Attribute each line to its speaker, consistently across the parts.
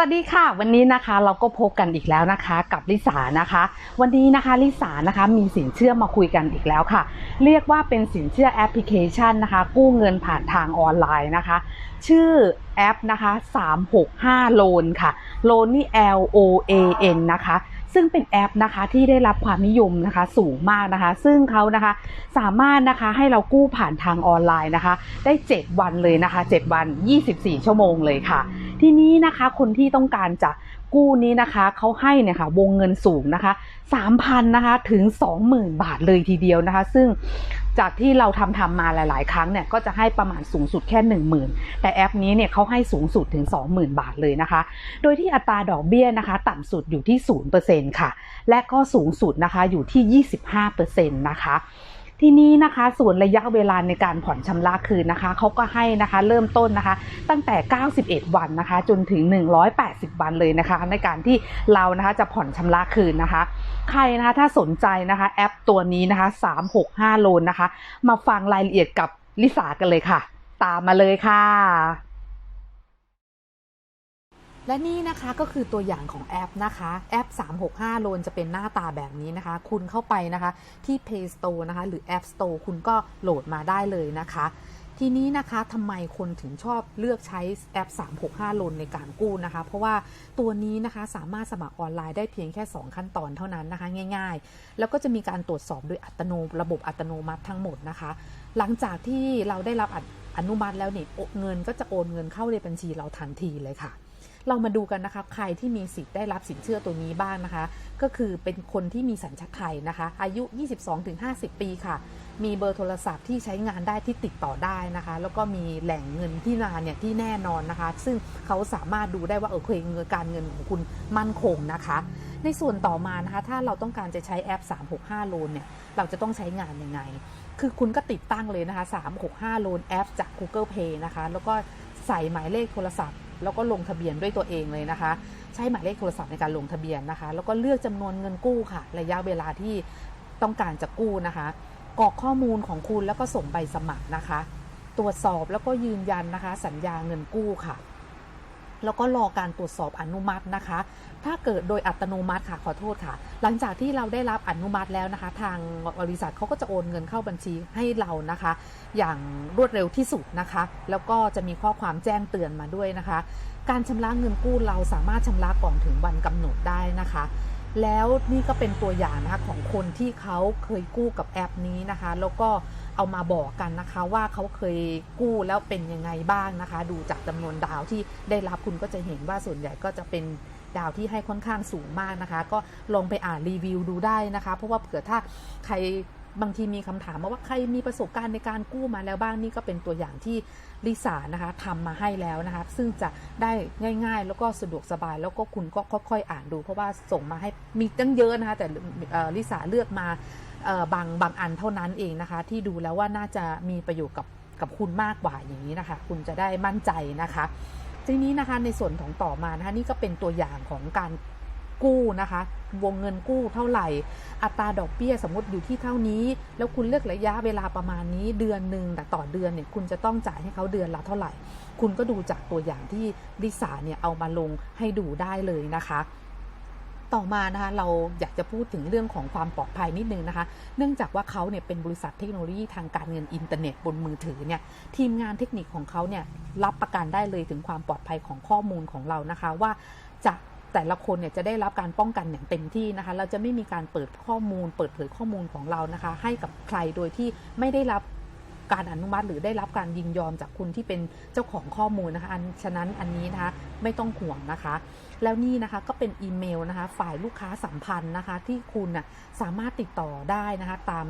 Speaker 1: สวัสดีค่ะ วันนี้นะคะเราก็พบกันอีกแล้วนะคะ กับลิสานะคะ วันนี้นะคะลิสานะคะมีสินเชื่อมาคุยกันอีกแล้วค่ะ เรียกว่าเป็นสินเชื่อแอปพลิเคชันนะคะ กู้เงินผ่านทางออนไลน์นะคะ ชื่อแอปนะคะ365โลนค่ะโลนนี่ L O A N นะคะซึ่งเป็นแอปนะคะที่ได้รับความนิยมนะคะสูงมากนะคะ ซึ่งเขานะคะสามารถนะคะให้เรากู้ผ่านทางออนไลน์นะคะ ได้ 7 วันเลยนะคะ 7 วัน 24 ชั่วโมงเลยค่ะ ทีนี้นะคะคนที่ต้องการจะกู้นี้นะคะเขาให้เนี่ยค่ะวงเงินสูงนะคะ3,000นะคะถึง 20,000 บาทเลยทีเดียวนะคะ ซึ่งจากที่เราทำทำมาหลาย ๆ ครั้งเนี่ยก็จะให้ประมาณสูงสุดแค่ 10,000 แต่แอปนี้เนี่ยเขาให้สูงสุดถึง 20,000 บาทเลยนะคะ โดยที่อัตราดอกเบี้ยนะคะ ต่ำสุดอยู่ที่ 0%ค่ะ และก็สูงสุดนะคะอยู่ที่ 25%นะคะ ทีนี้นะคะส่วนระยะเวลาในการผ่อนชำระคืนนะคะเขาก็ให้นะคะเริ่มต้นนะคะ ตั้งแต่ 91 วันนะคะ จนถึง 180 วันเลยนะคะ ในการที่เรานะคะจะผ่อนชำระคืนนะคะ ใครนะคะถ้าสนใจนะคะแอปตัวนี้นะคะ 365 โลนนะคะ มาฟังรายละเอียดกับลิสากันเลยค่ะ ตามมาเลยค่ะ และนี่นะคะก็คือตัวอย่างของแอปนะคะแอป 365 โลนจะเป็นหน้าตาแบบนี้นะคะ คุณเข้าไปนะคะที่ Play Store นะคะ หรือ App Store คุณก็โหลดมาได้เลยนะคะ ทีนี้นะคะทำไมคนถึงชอบเลือกใช้แอป 365 โลนในการกู้นะคะ เพราะว่าตัวนี้นะคะสามารถสมัครออนไลน์ได้เพียงแค่ 2 ขั้นตอนเท่านั้นนะคะ ง่าย ๆ แล้วก็จะมีการตรวจสอบโดยอัตโนระบบอัตโนมัติทั้งหมดนะคะ หลังจากที่เราได้รับอนุมัติแล้วเนี่ยเงินก็จะโอนเงินเข้าในบัญชีเราทันทีเลยค่ะ เรามาดูกันนะคะใครที่มีสิทธิ์ได้รับสินเชื่อตัวนี้บ้างนะคะ ก็คือเป็นคนที่มีสัญชาติไทยนะคะ อายุ 22-50 ปีค่ะ มีเบอร์โทรศัพท์ที่ใช้งานได้ที่ติดต่อได้นะคะ แล้วก็มีแหล่งเงินที่นานเนี่ยที่แน่นอนนะคะ ซึ่งเขาสามารถดูได้ว่าเออเคยเงินการเงินของคุณมั่นคงนะคะ ในส่วนต่อมานะคะ ถ้าเราต้องการจะใช้แอป 365 โลนเนี่ยเราจะต้องใช้งานยังไง คือคุณก็ติดตั้งเลยนะคะ 365 โลนแอปจาก Google Play นะคะ แล้วก็ใส่หมายเลขโทรศัพท์ แล้วก็ลงทะเบียนด้วยตัวเองเลยนะคะ ใช้หมายเลขโทรศัพท์ในการลงทะเบียนนะคะ แล้วก็เลือกจำนวนเงินกู้ค่ะ ระยะเวลาที่ต้องการจะกู้นะคะกรอกข้อมูลของคุณแล้วก็ส่งใบสมัครนะคะ ตรวจสอบแล้วก็ยืนยันนะคะ สัญญาเงินกู้ค่ะ แล้วก็รอการตรวจสอบอนุมัตินะคะ ถ้าเกิดโดยอัตโนมัติค่ะขอโทษค่ะ หลังจากที่เราได้รับอนุมัติแล้วนะคะ ทางบริษัทเขาก็จะโอนเงินเข้าบัญชีให้เรานะคะ อย่างรวดเร็วที่สุดนะคะ แล้วก็จะมีข้อความแจ้งเตือนมาด้วยนะคะ การชำระเงินกู้เราสามารถชำระก่อนถึงวันกำหนดได้นะคะแล้วนี่ก็เป็นตัวอย่างนะคะของคนที่เขาเคยกู้กับแอปนี้นะคะ แล้วก็ เอามาบอกกันนะคะ ว่าเขาเคยกู้แล้วเป็นยังไงบ้างนะคะ ดูจากจำนวนดาวที่ได้รับคุณก็จะเห็นว่าส่วนใหญ่ก็จะเป็นดาวที่ให้ค่อนข้างสูงมากนะคะ ก็ลองไปอ่านรีวิวดูได้นะคะ เพราะว่าเผื่อถ้าใคร บางทีมีคำถามมาว่าใครมีประสบการณ์ในการกู้มาแล้วบ้างนี่ก็เป็นตัวอย่างที่ลิซ่านะคะทำมาให้แล้วนะคะ ซึ่งจะได้ง่ายๆ แล้วก็สะดวกสบาย แล้วก็คุณก็ค่อยๆ อ่านดู เพราะว่าส่งมาให้มีตั้งเยอะนะคะ แต่ลิซ่าเลือกมาบางบางอันเท่านั้นเองนะคะ ที่ดูแล้วว่าน่าจะมีประโยชน์กับกับคุณมากกว่าอย่างนี้นะคะ คุณจะได้มั่นใจนะคะทีนี้นะคะในส่วนของต่อมานะคะนี่ก็เป็นตัวอย่างของการ กู้นะคะ วงเงินกู้เท่าไหร่ อัตราดอกเบี้ยสมมติอยู่ที่เท่านี้ แล้วคุณเลือกระยะเวลาประมาณนี้เดือนหนึ่งแต่ต่อเดือนเนี่ยคุณจะต้องจ่ายให้เขาเดือนละเท่าไหร่ คุณก็ดูจากตัวอย่างที่ลิสาเนี่ยเอามาลงให้ดูได้เลยนะคะต่อมานะคะเราอยากจะพูดถึงเรื่องของความปลอดภัยนิดนึงนะคะ เนื่องจากว่าเขาเนี่ยเป็นบริษัทเทคโนโลยีทางการเงินอินเทอร์เน็ตบนมือถือเนี่ยทีมงานเทคนิคของเขาเนี่ยรับประกันได้เลยถึงความปลอดภัยของข้อมูลของเรานะคะว่าจะ แต่ละคนเนี่ยจะได้รับการป้องกันอย่างเต็มที่นะคะ เราจะไม่มีการเปิดข้อมูล เปิดเผยข้อมูลของเรานะคะ ให้กับใครโดยที่ไม่ได้รับการอนุมัติหรือได้รับการยินยอมจากคุณที่เป็นเจ้าของข้อมูลนะคะอันฉะนั้นอันนี้นะคะไม่ต้องห่วงนะคะ แล้วนี่นะคะก็เป็นอีเมลนะคะ ฝ่ายลูกค้าสัมพันธ์นะคะ ที่คุณนะสามารถติดต่อได้นะคะตาม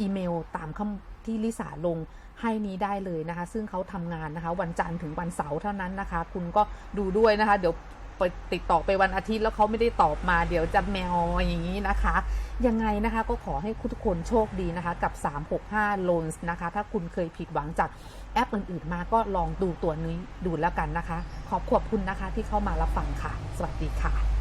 Speaker 1: อีเมลตามคำที่ลิสาลงให้นี้ได้เลยนะคะ ซึ่งเขาทำงานนะคะ วันจันทร์ถึงวันเสาร์เท่านั้นนะคะ คุณก็ดูด้วยนะคะ เดี๋ยว ไปติดต่อไปวันอาทิตย์แล้วเขาไม่ได้ตอบมาเดี๋ยวจะแมวอย่างนี้นะคะ ยังไงนะคะก็ขอให้ทุกคนโชคดีนะคะ กับ 365 loans นะคะ ถ้าคุณเคยผิดหวังจากแอปอื่นๆมาก็ลองดูตัวนี้ดูแล้วกันนะคะ ขอบขอบคุณนะคะที่เข้ามารับฟังค่ะ สวัสดีค่ะ